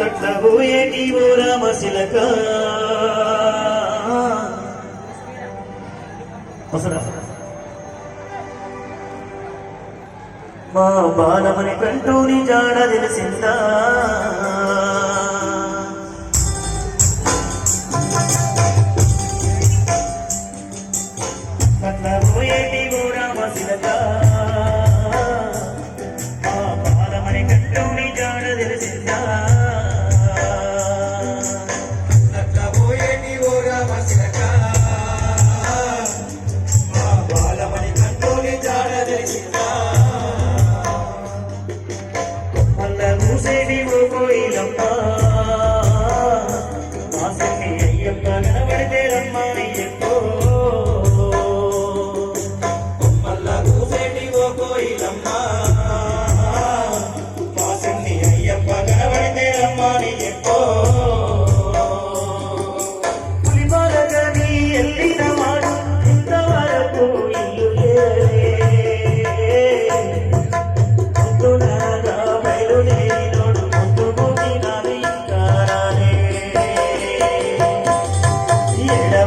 కట్లబోయేటి నీవో రామశిలక. వసరా మా బాలమని కంటూ నీ జాడ తెలిసిందా? అయ్యప్ప. ఆశకి అయ్యప్ప కనబడితేరమ్మా అయ్యప్పో. కొమ్మల్లా కూసేటి ఓ కోయిలమ్మ. ఆశని అయ్యప్ప కనబడితేరమ్మా అయ్యప్పో.